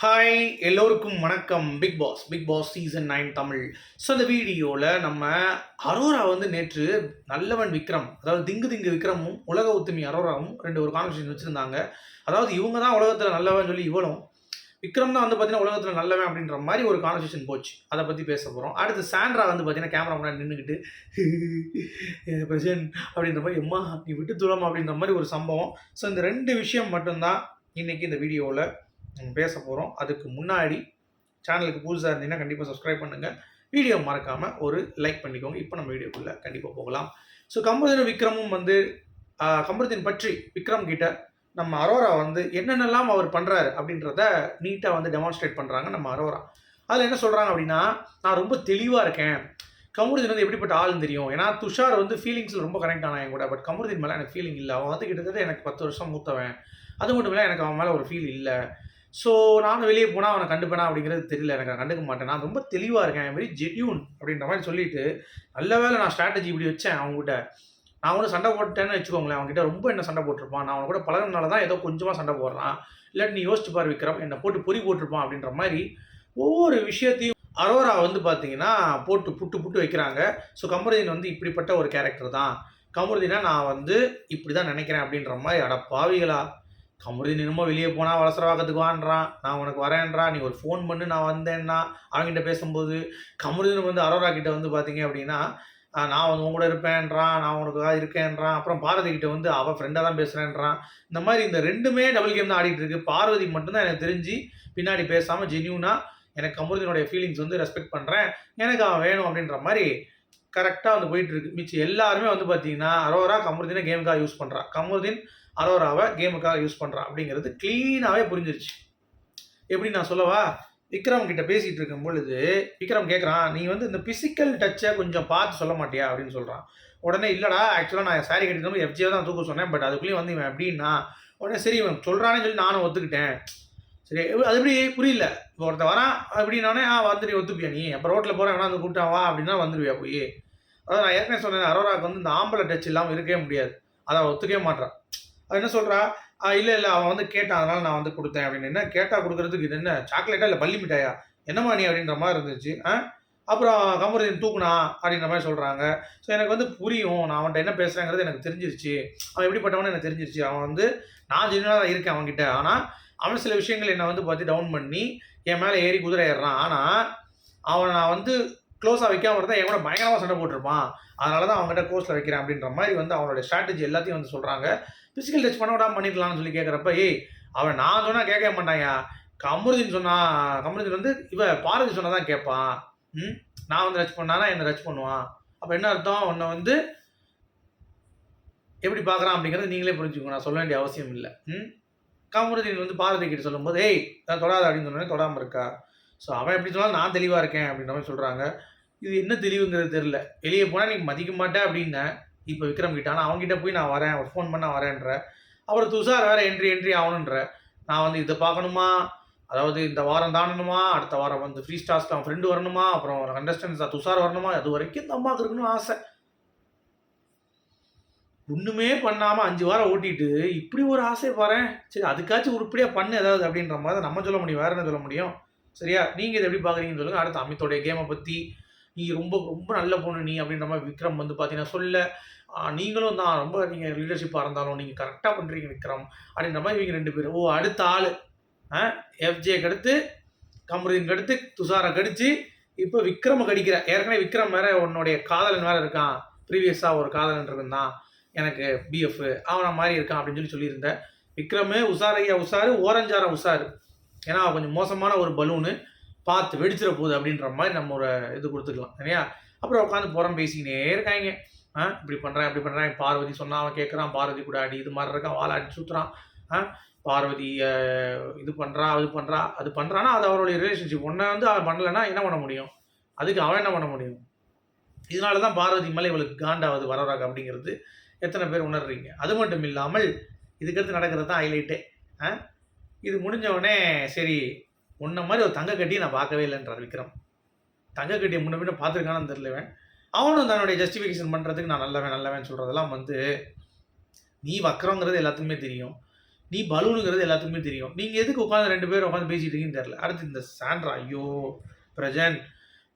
Hi எல்லோருக்கும் வணக்கம். Bigg Boss Bigg Boss season nine Tamil. So இந்த வீடியோவில் நம்ம அரோரா வந்து நேற்று நல்லவன் விக்ரம் அதாவது திங்கு திங்கு விக்ரமும் உலக உத்தமி அரோராவும் ரெண்டு ஒரு கான்வர்சேஷன் வச்சுருந்தாங்க. அதாவது இவங்க தான் உலகத்தில் நல்லவன் சொல்லி இவளும் விக்ரம் தான் வந்து பார்த்தீங்கன்னா உலகத்தில் நல்லவன் அப்படின்ற மாதிரி ஒரு கான்வர்சேஷன் போச்சு. அதை பற்றி பேச போகிறோம் அடுத்து சாண்ட்ரா வந்து பார்த்தீங்கன்னா கேமரா முன்னாடி நின்றுக்கிட்டு பிரசன் அப்படின்ற மாதிரி எம்மா நீ விட்டு தூரம்? அப்படின்ற மாதிரி ஒரு சம்பவம். ஸோ இந்த ரெண்டு விஷயம் மட்டும்தான் இன்னைக்கு இந்த வீடியோவில் பேச போகிறோம் அதுக்கு முன்னாடி சேனலுக்கு புதுசாக இருந்தீங்கன்னா கண்டிப்பாக சப்ஸ்கிரைப் பண்ணுங்கள் வீடியோ மறக்காமல் ஒரு லைக் பண்ணிக்கோங்க. இப்போ நம்ம வீடியோக்குள்ளே கண்டிப்பாக போகலாம். ஸோ கம்பதின விக்ரமும் வந்து ஆஹ், கம்பரத்தின் பற்றி விக்ரம் கிட்ட நம்ம அரோரா வந்து என்னென்னலாம் அவர் பண்ணுறாரு அப்படின்றத நீட்டாக வந்து டெமான்ஸ்ட்ரேட் பண்ணுறாங்க நம்ம அரோரா. அதில் என்ன சொல்கிறாங்க அப்படின்னா நான் ரொம்ப தெளிவாக இருக்கேன். கமருதீன் வந்து எப்படிப்பட்ட ஆளுன்னு தெரியும். ஏன்னா துஷார் வந்து ஃபீலிங்ஸில் ரொம்ப கனெக்ட் ஆனா என் கூட. பட் கமருதீன் மேலே எனக்கு ஃபீலிங் இல்லை. அவன் வந்து கிட்டத்தட்ட எனக்கு பத்து வருஷம் மூத்தவன். அது மட்டும் இல்லை எனக்கு அவன் மேலே ஒரு ஃபீல் இல்லை. ஸோ நானும் வெளியே போனால் அவனை கண்டுப்பேனா அப்படிங்கிறது தெரியல. எனக்கு நான் கண்டுக்க மாட்டேன். நான் ரொம்ப தெளிவாக இருக்கேன். வெரி ஜெட்யூன் அப்படின்ற மாதிரி சொல்லிட்டு நல்ல வேலை நான் ஸ்ட்ராட்டஜி இப்படி வச்சேன் அவங்ககிட்ட நான் கூட சண்டை போட்டேன்னு வச்சுக்கோங்களேன். அவன்கிட்ட ரொம்ப என்ன சண்டை போட்டிருப்பான். நான் அவனை கூட பழகினால தான் ஏதோ கொஞ்சமாக சண்டை போடுறான். இல்லாட்டி நீ யோசிச்சு பார் விக்ரம். என்னை போட்டு பொறி போட்டிருப்பான் அப்படின்ற மாதிரி ஒவ்வொரு விஷயத்தையும் அரோரா வந்து பார்த்தீங்கன்னா போட்டு புட்டு புட்டு வைக்கிறாங்க. ஸோ கமருதீன் வந்து இப்படிப்பட்ட ஒரு கேரக்டர் தான். கமருதீனை நான் வந்து இப்படி தான் நினைக்கிறேன் அப்படின்ற மாதிரி அட பாவிகளா கமருதீன் என்னமோ வெளியே போனால் வளசரவாக்கத்துக்கு வான்றான் நான் உனக்கு வரேன்றான் நீ ஒரு ஃபோன் பண்ணு நான் வந்தேன்னா. அவங்ககிட்ட பேசும்போது கமருதீன் வந்து அரோரா கிட்ட வந்து பார்த்தீங்க அப்படின்னா நான் வந்து உன் கூட இருப்பேன்றான் நான் உனக்கு இருக்கேன்றான் அப்புறம் பாரதி கிட்ட வந்து அவள் ஃப்ரெண்டாக தான் பேசுகிறேன்றான் இந்த மாதிரி இந்த ரெண்டுமே டபுள் கேம் தான் ஆடிட்டு இருக்கு. பார்வதி மட்டும்தான் எனக்கு தெரிஞ்சு பின்னாடி பேசாமல் ஜென்யூனாக எனக்கு கமருதீனுடைய ஃபீலிங்ஸ் வந்து ரெஸ்பெக்ட் பண்ணுறேன் எனக்கு அவன் வேணும் அப்படின்ற மாதிரி கரெக்டாக வந்து போயிட்டுருக்கு. மிச்சம் எல்லாருமே வந்து பார்த்தீங்கன்னா அரோரா கமருதீனை கேமுக்காக யூஸ் பண்ணுறான் கமருதீன் அரோராவை கேமுக்காக யூஸ் பண்ணுறான் அப்படிங்கிறது க்ளீனாகவே புரிஞ்சிருச்சு. எப்படி நான் சொல்லவா? விக்ரம் கிட்ட பேசிகிட்டு இருக்கும் பொழுது விக்ரம் கேட்குறான் நீ வந்து இந்த பிசிக்கல் டச்சை கொஞ்சம் பார்த்து சொல்ல மாட்டியா? அப்படின்னு சொல்கிறான் உடனே இல்லைடா ஆக்சுவலாக நான் சாரி கட்டிட்டு எஃப்ஜியாக தான் தூக்க சொன்னேன். பட் அதுக்குள்ளேயும் வந்து இவன் எப்படின்னா உடனே சரி இவன் சொல்கிறானே சொல்லி நானும் ஒத்துக்கிட்டேன். சரி அது எப்படி புரியல. இப்போ ஒருத்தன் வரான் அப்படின்னானே ஆ வந்துட்டு ஒத்துப்பியா நீ? அப்போ ரோட்டில் போகிறேன் வேணா வந்து கூப்பிட்டான் வா. அப்படின்னா வந்துடுவியா போய்? அதாவது நான் ஏற்கனவே சொன்னேன் அரோராக்கு வந்து இந்த ஆம்பளை டச் இல்லாமல் இருக்கவே முடியாது. அதை அவன் ஒத்துக்கவே மாட்டான் அவன் என்ன சொல்கிறா இல்லை இல்லை அவன் வந்து கேட்டான் அதனால் நான் வந்து கொடுத்தேன். அப்படின்னு. என்ன? கேட்டால் கொடுக்கறதுக்கு இது என்ன? சாக்லேட்டா இல்லை பள்ளி மிட்டாயா? என்னம்மா நீ? அப்படின்ற மாதிரி இருந்துச்சு. ஆ? அப்புறம் கமருதீன் தூக்குனா அப்படின்ற மாதிரி சொல்கிறாங்க ஸோ எனக்கு வந்து புரியும். நான் அவன்கிட்ட என்ன பேசுகிறேங்கிறது எனக்கு தெரிஞ்சிருச்சு. அவன் எப்படிப்பட்டவனு எனக்கு தெரிஞ்சிருச்சு. அவன் வந்து நான் ஜென்வனாக தான் இருக்கேன் அவன்கிட்ட. ஆனால் அவன் சில விஷயங்கள் என்னை வந்து பார்த்து டவுன் பண்ணி என் மேலே ஏறி குதிரை ஏறுறான் ஆனால் அவனை நான் வந்து க்ளோஸாக வைக்காம இருந்தால் என் கூட பயங்கரமாக சண்டை போட்டிருப்பான். அதனால தான் அவங்ககிட்ட க்ளோஸில் வைக்கிறேன் அப்படின்ற மாதிரி வந்து அவனோட ஸ்ட்ராட்டஜி எல்லாத்தையும் வந்து சொல்கிறாங்க ஃபிசிக்கல் டச் பண்ண விடாமல் பண்ணிக்கலாம்னு சொல்லி கேட்குறப்ப ஏய் அவன் நான் சொன்னால் கேட்க மாட்டாயா கமருதீன் சொன்னான் கமருதீன் வந்து இவ பாரதி சொன்னால் தான் கேட்பான். ம்? நான் வந்து ரச் பண்ணானா என்னை ரச் பண்ணுவான்? அப்போ என்ன அர்த்தம்? உன்னை வந்து எப்படி பார்க்குறான் அப்படிங்கிறது நீங்களே புரிஞ்சுக்கணும் நான் சொல்ல வேண்டிய அவசியம் இல்லை. ம்? கமருதீன் வந்து பாரதி கிட்ட சொல்லும்போது ஏய் நான் தொடாத அப்படின்னு சொன்னேன் தொடாமல் இருக்கா? ஸோ அவன் எப்படி சொன்னாலும் நான் தெளிவாக இருக்கேன் அப்படின்ற மாதிரி சொல்கிறாங்க இது என்ன தெளிவுங்கிறது தெரில வெளியே போனால் நீ மதிக்க மாட்டேன் அப்படின்னேன் இப்போ விக்ரம் கிட்ட ஆனால் அவங்ககிட்ட போய் நான் வரேன். அவர் ஃபோன் பண்ண வரேன்ற. அப்புறம் துஷார் வேறு என்ட்ரி என்ட்ரி ஆகணுன்ற. நான் வந்து இதை பார்க்கணுமா? அதாவது இந்த வாரம் தாண்டணுமா? அடுத்த வாரம் வந்து ஃப்ரீ ஸ்டார்ஸ்க்கு அவன் ஃப்ரெண்டு வரணுமா? அப்புறம் கண்டஸ்டன்ஸ் துஷார் வரணுமா? அது வரைக்கும் இந்த அம்மாவுக்கு இருக்கணும்னு ஆசை. ஒன்றுமே பண்ணாமல் அஞ்சு வாரம் ஓட்டிட்டு இப்படி ஒரு ஆசை பாரு சரி அதுக்காச்சும் உருப்படியாக பண்ணு ஏதாவது அப்படின்ற மாதிரி நம்ம சொல்ல முடியும். வேறு என்ன சொல்ல முடியும்? சரியா? நீங்கள் இதை எப்படி பார்க்குறீங்கன்னு சொல்லுங்கள் அடுத்து அமித்தோடைய கேமை பற்றி நீ ரொம்ப ரொம்ப நல்ல பொண்ணு நீ அப்படின்ற மாதிரி விக்ரம் வந்து பார்த்தீங்கன்னா சொல்ல நீங்களும் தான் ரொம்ப நீங்கள் லீடர்ஷிப்பாக இருந்தாலும் நீங்கள் கரெக்டாக பண்ணுறீங்க விக்ரம் அப்படின்ற மாதிரி இவங்க ரெண்டு பேரும். ஓ அடுத்த ஆள். எஃப்ஜேக்கு அடுத்து கமருதீன் அடுத்து துஷாரை கடிச்சு இப்போ விக்ரம கடிக்கிற. ஏற்கனவே விக்ரம் வேற உன்னுடைய காதலன் வேற இருக்கான். ப்ரீவியஸாக ஒரு காதலன் இருந்தான். எனக்கு பிஎஃப் அவனை மாதிரி இருக்கான் அப்படின்னு சொல்லி சொல்லியிருந்தேன் விக்ரமு உஷாரையா உஷாரு ஓரஞ்சார உஷாரு. ஏன்னா கொஞ்சம் மோசமான ஒரு பலூனு பார்த்து வெடிச்சிட போகுது அப்படின்ற மாதிரி நம்ம ஒரு இது கொடுத்துக்கலாம் சரியா? அப்புறம் உட்காந்து புறம் பேசிக்கினே இருக்காங்க. ஆ இப்படி பண்ணுறேன் இப்படி பண்ணுறேன் பார்வதி சொன்னால் அவன் கேட்குறான் பார்வதி கூட அடி இது மாதிரி இருக்கான் வாழாடி சுற்றுறான் ஆ பார்வதி இது பண்ணுறா அது பண்ணுறா அது பண்ணுறான்னா அது அவருடைய ரிலேஷன்ஷிப் ஒன்றை வந்து அவன் பண்ணலைன்னா என்ன பண்ண முடியும்? அதுக்கு அவன் என்ன பண்ண முடியும்? இதனால தான் பார்வதி மேலே இவளுக்கு காண்டாவது வரவராக அப்படிங்கிறது எத்தனை பேர் உணர்றீங்க? அது மட்டும் இல்லாமல் இதுக்கடுத்து நடக்கிறது தான் ஹைலைட்டே ஆ இது முடிஞ்ச உடனே சரி உன்ன மாதிரி ஒரு தங்க கட்டியை நான் பார்க்கவே இல்லைன்றார் விக்ரம். தங்க கட்டியை முன்ன பின்ன பார்த்துருக்கானு தெரியலவன் அவனும் தன்னுடைய ஜஸ்டிஃபிகேஷன் பண்ணுறதுக்கு நான் நல்லவன் நல்லவன் சொல்கிறதெல்லாம் வந்து நீ வக்கரங்கிறது எல்லாத்துக்குமே தெரியும். நீ பலூனுங்கிறது எல்லாத்துக்குமே தெரியும். நீங்கள் எதுக்கு உட்காந்து ரெண்டு பேரும் உட்காந்து பேசிகிட்டு இருக்கீங்கன்னு தெரில அடுத்து இந்த சாண்ட்ரா ஐயோ பிரஜன்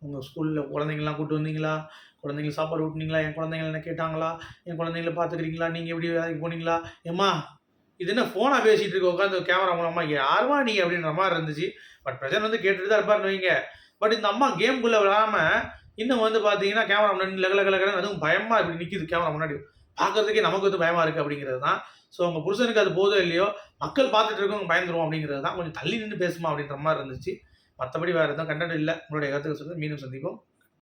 உங்கள் ஸ்கூலில் குழந்தைங்களாம் கூப்பிட்டு வந்தீங்களா? குழந்தைங்களுக்கு சாப்பாடு ஊட்டினீங்களா? என் குழந்தைங்கள என்ன கேட்டாங்களா? என் குழந்தைங்கள பார்த்துக்கிறீங்களா? நீங்கள் எப்படி வேலைக்கு போனீங்களா? ஏம்மா இது என்ன ஃபோனாக பேசிகிட்டு இருக்க உட்காந்து கேமரா மூலமாக யாருமா நீ அப்படின்ற மாதிரி இருந்துச்சு. பட் பிரஜன் வந்து கேட்டுட்டு தான் இருப்பாருன்னு வைங்க. பட் இந்த அம்மா கேம்குள்ளே விடாமல் இன்னும் வந்து பார்த்தீங்கன்னா கேமரா முன்னாடி லக லக லகன்னு அதுவும் பயமாக இப்படி நிற்கிது கேமரா முன்னாடி. பார்க்கறதுக்கே நமக்கு வந்து பயமாக இருக்குது அப்படிங்கிறது தான். ஸோ உங்கள் புருஷனுக்கு அது போதோ இல்லையோ மக்கள் பார்த்துட்டு இருக்கவங்க பயந்துருவோம் அப்படிங்கிறது தான். கொஞ்சம் தள்ளி நின்று பேசுமா அப்படின்ற மாதிரி இருந்துச்சு. மற்றபடி வேறு எதுவும் கண்டென்ட் இல்லை. உங்களுடைய கருத்துக்கள் சொல்லி மீண்டும் சந்திப்போம்.